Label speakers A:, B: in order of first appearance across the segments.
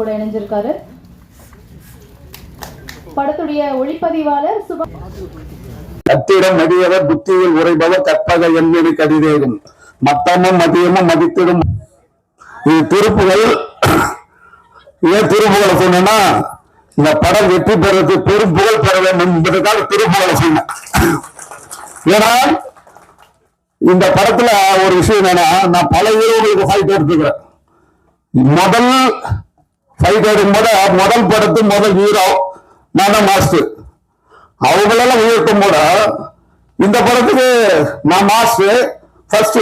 A: கூட இணைஞ்சிருக்காரு. படத்துடைய ஒளிப்பதிவாளர் சுப
B: கத்திடம் மதியவர் புத்தியில் உரைபவர் கற்பக எண்ணெய் கடிதேகும். மத்தமும் மதியமும் மதித்திடும். இது திருப்புகள் ஏன் திருப்புகளை சொன்னா இந்த படம் வெற்றி பெறது பெரும் புகழ் பெற வேண்டும் என்பதற்காக திருப்புகளை சொன்னேன். ஏன்னா இந்த படத்துல ஒரு விஷயம் என்னன்னா நான் பல ஹீரோகளுக்கு ஃபைட் எடுத்துக்கிறேன். முதல் ஃபைட் எடுக்கும்போது முதல் படத்து முதல் ஹீரோ நான் தான் மாஸ்டர். அவங்களெல்லாம் உயர்த்தும் போட இந்த படத்துக்கு நான் மாஸ்டர் ஃபர்ஸ்ட்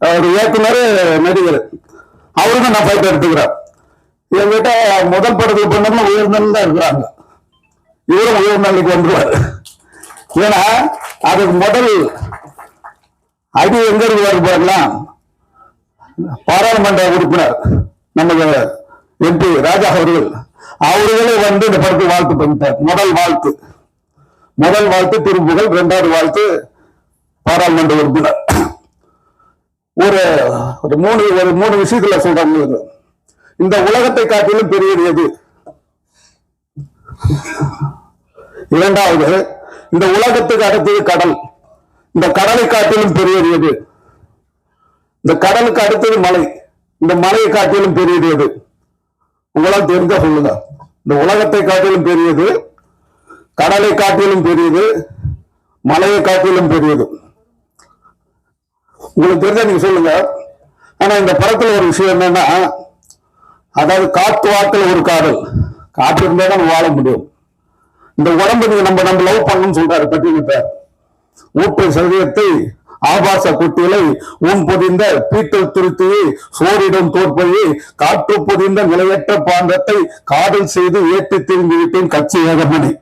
B: அவர் இயக்குனர் நடிகர். அவருக்கு நான் ஃபைட் எடுத்துக்கிறேன். என்கிட்ட முதல் படத்துக்கு பண்ணவங்க உயர்ந்தன்னு தான் இருக்கிறாங்க. இவரும் உயர்ந்தலுக்கு வந்துருவார். ஏன்னா அதுக்கு முதல் அடி எங்க இருக்கு பாருங்களா பாராளுமன்ற உறுப்பினர் நமக்கு எம்பி ராஜா அவர்கள். அவர்களே வந்து இந்த படத்தை வாழ்த்து பண்ணிட்டார். முதல் வாழ்த்து. முதல் வாழ்த்து திருப்புகள் இரண்டாவது வாழ்த்து பாராளுமன்ற உறுப்பினர். ஒரு ஒரு மூணு ஒரு மூணு விஷயத்துல சொல்றாங்க இந்த உலகத்தை காட்டிலும் பெரியது எது? இரண்டாவது இந்த உலகத்துக்கு அடுத்தது கடல். இந்த கடலை காட்டிலும் பெரியது எது? இந்த கடலுக்கு அடுத்தது மலை. இந்த மலையை காட்டிலும் பெரியது எது? உங்களால் தெரிஞ்சா சொல்லுங்க. இந்த உலகத்தை காட்டிலும் பெரியது கடலை காட்டிலும் பெரியது மலையை காட்டிலும் பெரியது. உங்களுக்கு தெரிஞ்சா நீங்க சொல்லுங்க. ஆனா இந்த படத்துல ஒரு விஷயம் என்னன்னா அதாவது காத்து வாக்கில் ஒரு காதல். காத்து இருந்தா தான் வாழ முடியும். இந்த உடம்பு நீங்க நம்ம நம்ம லவ் பண்ணணும்னு சொல்றாரு பட்டியலிட்ட ஊட்ட சதவீதத்தை ஆபாச குட்டிகளை உன் பொதிந்த பீட்டல் துருத்தியை சோரிடம் தோற்பையை காற்று பொதிந்த நிலையற்ற பாண்டத்தை காதல் செய்து ஏற்றி திரும்பி விட்டேன் கட்சி ஏகமணி.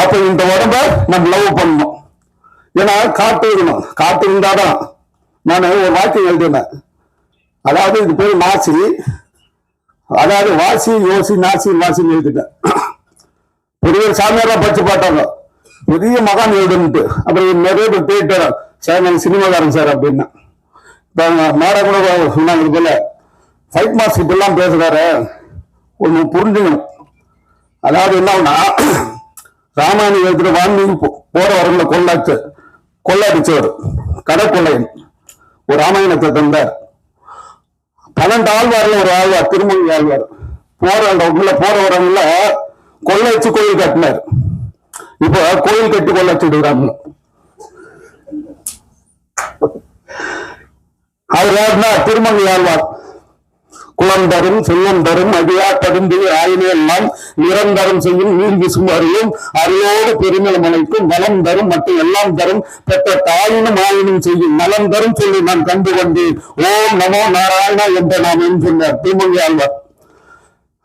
B: அப்ப இந்த உடம்ப நம்ம லவ் பண்ணணும். ஏன்னா காட்டு இருக்கணும். காட்டு இருந்தாதான் நான் ஒரு வாக்கியம் எழுதினேன். அதாவது இது பேர் நாசி அதாவது வாசி யோசி நாசி வாசின்னு எழுதிட்டேன். பெரிய சாமியாரா படிச்சு பார்த்தாங்க. பெரிய மகான் எழுதுன்ட்டு. அப்புறம் நிறைய பேர் போயிட்டு சார் நாங்கள் சினிமாக்காரங்க சார் அப்படின்னா. இப்போ மேடம் கூட சொன்னாங்க இது ஃபைட் மாஸ்டர் இப்படிலாம் பேசுகிறாரு ஒன்று புரிஞ்சுக்கணும். அதாவது என்னன்னா ராமாயணம் எழுதுற வான்மீகி போற வரங்கள கொள்ளாச்சு. கொள்ளாடிச்சவர் கடை கொள்ளையன் ஒரு ராமாயணத்தை தந்தார். பன்னெண்டு ஆழ்வார்ல ஒரு ஆழ்வார் திருமங்கி ஆழ்வார். போற உள்ள போற வரங்கள கொள்ளை வச்சு கோயில் கட்டினார். இப்போ கோயில் கட்டி கொள்ளாச்சு விடுறாங்க அவர் யாருன்னா ஆழ்வார். குளம் தரும் செல்வம் தரும் அடியா தடும்பி ஆயினே எல்லாம் நிரந்தரம் செய்யும் நீர் விசுமாரியும் அருளோடு அரியோடு பெருநிலம் அனைக்கும் தரும் மற்றும் எல்லாம் தரும் பெற்ற தாயினும் ஆயினும் செய்யும் நலம் தரும் சொல்லி நான் கண்டு கொண்டேன். ஓம் நமோ நாராயணா என்ற நாம் என்று சொன்னார் திருமங்கி ஆழ்வார்.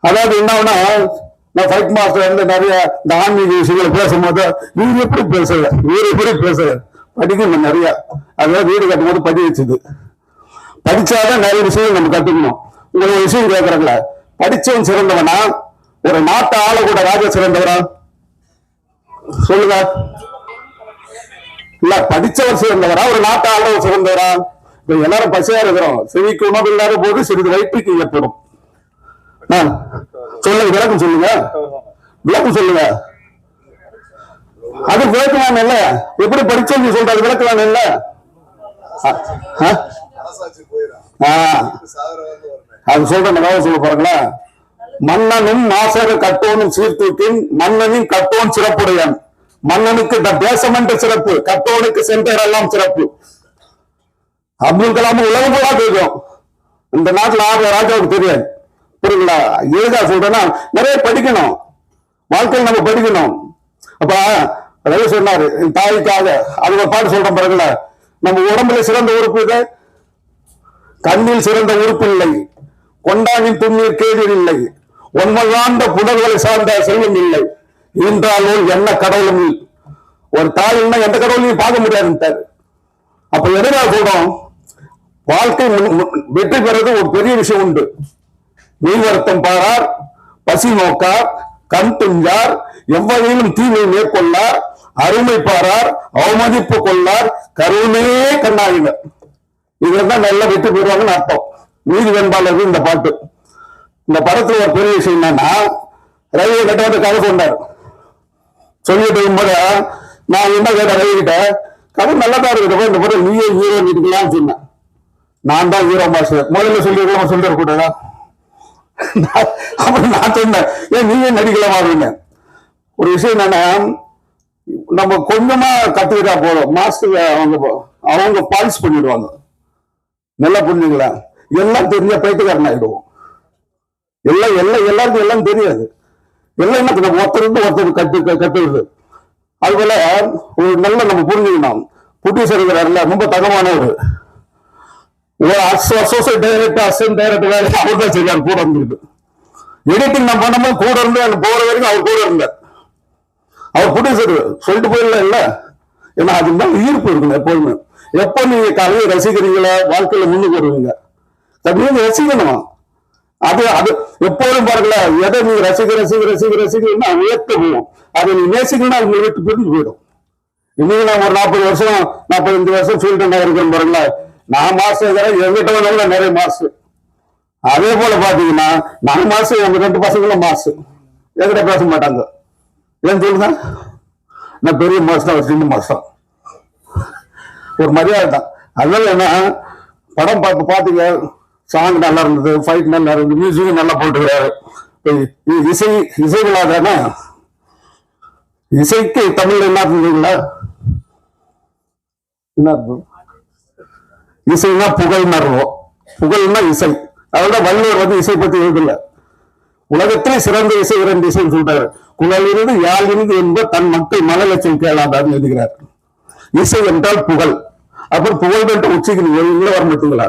B: அதாவது என்னன்னா நான் ஃபைட் மாஸ்டர் வந்து நிறைய இந்த ஆன்மீக விஷயங்களை பேசும்போது நீர் எப்படி பேசுற நீர் எப்படி பேசுற படிக்கணும் நிறைய. அதெல்லாம் வீடு கட்டும்போது படி வச்சுது. படிச்சாதான் நிறைய விஷயம் நம்ம கத்துக்கணும். உங்களுக்கு ஒரு விஷயம் கேட்கறாங்கள படிச்சவன் சிறந்தவனா? ஒரு நாட்டை ஆளக்கூட ராஜா சிறந்தவரா? சொல்லுங்க. இல்ல படிச்சவர் சிறந்தவரா? ஒரு நாட்டை ஆளவர் சிறந்தவரா? இப்ப எல்லாரும் பசியா இருக்கிறோம். செவிக்கு உணவு இல்லாத போது சிறிது வயிற்றுக்கு ஏற்படும். ஆ, சொல்லுங்க விளக்கம் சொல்லுங்க. விளக்கம் சொல்லுங்க. அது விளக்கலாம் இல்ல எப்படி படிச்சவங்க சொல்றது விளக்கலாம் இல்ல அது சொல்றேன் சொல்ல போறீங்களா? மன்னனும் மாசர கட்டோனும் சீர்தூக்கின் மன்னனின் கட்டோன் சிறப்புடையான். மன்னனுக்கு இந்த தேசம் என்ற சிறப்பு கட்டோனுக்கு சென்டர் எல்லாம் சிறப்பு. அப்துல் கலாம் உலகம் போலா தெரியும். இந்த நாட்டுல ஆறு ராஜாவுக்கு தெரியாது புரியுங்களா ஏதா சொல்றேன்னா நிறைய படிக்கணும். வாழ்க்கையில் நம்ம படிக்கணும். அப்ப ரவி சொன்னாரு என் தாய்க்காக. அது ஒரு பாட்டு சொல்றேன் பாருங்கள நம்ம உடம்புல சிறந்த உறுப்பு இது. கண்ணில் சிறந்த உறுப்பு இல்லை. கொண்டானின் துண்ணீர் கேதில் இல்லை. உண்மையாண்ட புதல்களை சார்ந்த செல்வம் இல்லை. என்றாலும் என்ன கடவுளும் ஒரு ஒரு என்ன எந்த கடவுளையும் பார்க்க முடியாதுன்ட்டாரு அப்ப எதுனா சொல்றோம்? வாழ்க்கை வெற்றி பெறது ஒரு பெரிய விஷயம் உண்டு. நீர் வருத்தம் பாரார் பசி நோக்கார் கண் துஞ்சார் எவ்வகையிலும் தீமை மேற்கொள்ளார் அருமை பாரார் அவமதிப்பு கொள்ளார் கருணே கண்ணாயினர் இதுதான் நல்லா வெற்றி பெறுவாங்கன்னு அர்த்தம். நீதி வெண்பாளர்கள் இந்த பாட்டு. இந்த படத்துல ஒரு பெரிய விஷயம் என்னன்னா ரவியை கிட்ட கதை சொன்னார். சொல்லிட்டு இருக்கும்போது நான் என்ன கேட்டேன் ரவி கிட்ட கதை நல்லா தான் இருக்கிறப்ப இந்த படம் நீயே ஹீரோ இருக்கலாம்னு சொன்னேன். நான் தான் ஹீரோ மாஸ்டர் முதல்ல சொல்லிருக்கலாம் சொல்லிடக்கூடாதா அப்புறம் நான் சொன்னேன் ஏன் நீயே நடிக்கலாமா அப்படின்னு. ஒரு விஷயம் என்னன்னா நம்ம கொஞ்சமா கத்துக்கிட்டா போதும். மாஸ்டர் அவங்க அவங்க பாலிஷ் பண்ணிடுவாங்க. நல்லா புரிஞ்சுங்களா? எல்லாம் தெரிஞ்ச பைத்தியக்காரன் ஆயிடுவோம் எல்லாம் எல்லாம் எல்லாருக்கும் எல்லாம் தெரியாது. எல்லாம் என்ன நம்ம ஒருத்தர் இருந்து ஒருத்தர் கத்து கத்துறது அதுபோல ஒரு நல்ல நம்ம புரிஞ்சுக்கணும் புட்டிசர் இருக்கிறாருல ரொம்ப தகமானவர் ஒரு அசோசியேட் டைரக்டர் அசிஸ்டன்ட் டைரக்டர் வேலை அவர் தான் செய்வார் கூட இருந்துட்டு எடிட்டிங் நான் பண்ணும்போது கூட இருந்து அந்த போற வரைக்கும் அவர் கூட இருந்தார். அவர் ப்ரொடியூசர் சொல்லிட்டு போயிடல இல்ல ஏன்னா அதுதான் தான் ஈர்ப்பு இருக்கணும் எப்போதுமே. எப்போ நீங்க கலையை ரசிக்கிறீங்களோ வாழ்க்கையில முன்னுக்கு வருவீங்க. கண்டிப்பா ரசிக்கணும்? அது அது எப்போதும் பாருங்களா எதை நீங்க ரசிக்க ரசிக்க ரசிக்க ரசிக்கணும்னா உயர்த்த போகும். அதை நீ நேசிக்கணும்னா அது உங்களை விட்டு பிரிஞ்சு போயிடும். இன்னைக்கு நான் ஒரு நாற்பது வருஷம் நாற்பத்தஞ்சு வருஷம் ஃபீல்டு இருக்கிறேன் பாருங்களா நான் மாசம் இருக்கிறேன் எங்கிட்ட வந்தவங்க நிறைய மாசு அதே போல பாத்தீங்கன்னா நான் மாசு எங்க ரெண்டு பசங்களும் மாசு எங்கிட்ட பேச மாட்டாங்க. ஏன் சொல்லுங்க? நான் பெரிய மாசம் அவர் சின்ன மாசம் ஒரு மரியாதை தான். அதனால என்ன படம் பார்த்து பார்த்தீங்க சாங் நல்லா இருந்தது ஃபைட் நல்லா இருந்தது மியூசிக்கும் நல்லா போட்டுக்கிறாரு. இசை இசை விழா தானே இசைக்கு தமிழ்ல என்ன இருந்ததுங்களா என்ன அர்த்தம்? இசைனா புகழ்னா இருக்கும் புகழ்னா இசை. அதோட வள்ளுவர் வந்து இசை பத்தி எழுதல. உலகத்திலே சிறந்த இசை இரண்டு இசைன்னு சொல்றாரு. குழலிருந்து யாழிருந்து என்ப தன் மக்கள் மனலட்சம் கேளாதான்னு எழுதுகிறார். இசை என்றால் புகழ். அப்புறம் புகழ் என்ற உச்சிக்கு நீங்க உள்ள வர மாட்டீங்களா?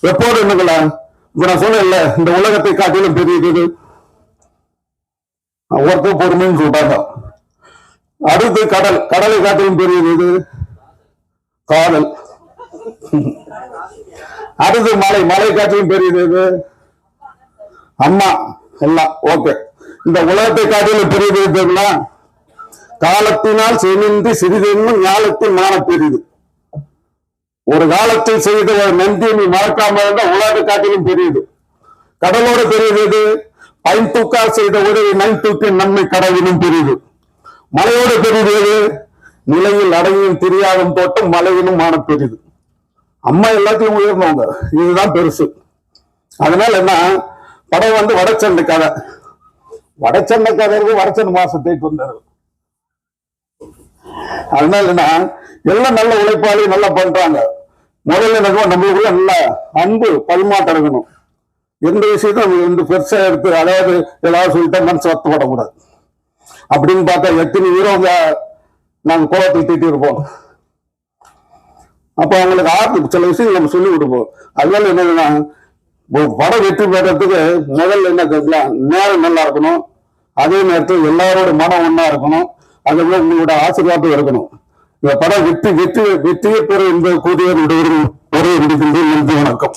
B: எப்போது என்னங்களா? இப்ப நான் சொன்னேன்ல இந்த உலகத்தை காட்டிலும் பெரியது எது? ஒருத்தர் பொறுமைன்னு சொல்றாங்க. அடுத்து கடல். கடலை காட்டிலும் பெரியது காதல். அடுத்து மலை. மலை காட்டிலும் பெரியது அம்மா. எல்லாம் ஓகே. இந்த உலகத்தை காட்டிலும் பெரியது எதுங்களா காலத்தினால் செமின்றி சிறிதென்னும் ஞானத்தின் மான பெரிது. ஒரு காலத்தில் செய்த ஒரு நன்றி நீ மறக்காம இருந்தா உலகத்தை காட்டிலும் பெரியது. கடலோட பெரியது பைன் தூக்கால் செய்த உதவி நன் தூக்கின் நன்மை கடவுளும் பெரியது. மலையோட பெரியது நிலையில் அடங்கியும் தெரியாதும் தோட்டம் மலையிலும் மான பெரியது. அம்மா எல்லாத்தையும் உயர்ந்தவங்க. இதுதான் பெருசு. அதனால என்ன? படம் வந்து வடச்சண்டை கதை வடச்சண்டை கதை வடச்சண்டு வடச்சண்டை மாசம் தேய்க்கு வந்தாரு அதனால எல்லாம் நல்ல உழைப்பாளி நல்லா பண்றாங்க. முதல்ல என்ன நம்மளுக்குள்ள நல்ல அன்பு பரிமாற்றம் இருக்கணும். எந்த விஷயத்தையும் வந்து பெருசா எடுத்து அதாவது ஏதாவது சொல்லிட்டா மனசு வருத்தப்படக்கூடாது. அப்படின்னு பார்த்தா எத்தனை வீரம் நாங்க கோபத்தில் திட்டி இருப்போம். அப்ப அவங்களுக்கு ஆர்வம் சில விஷயங்கள் நம்ம சொல்லி கொடுப்போம். அதனால என்னதுன்னா படம் வெற்றி பெறத்துக்கு முதல்ல என்ன கேட்கலாம் நேரம் நல்லா இருக்கணும். அதே நேரத்தில் எல்லாரோட மனம் ஒண்ணா இருக்கணும். அதே போல உங்களோட ஆசீர்வாதம் இருக்கணும். இந்த படம் வெற்றி வெற்றி வெற்றியை பெற என்பது கூடிய ஒரு முடிக்கின்ற நன்றி வணக்கம்.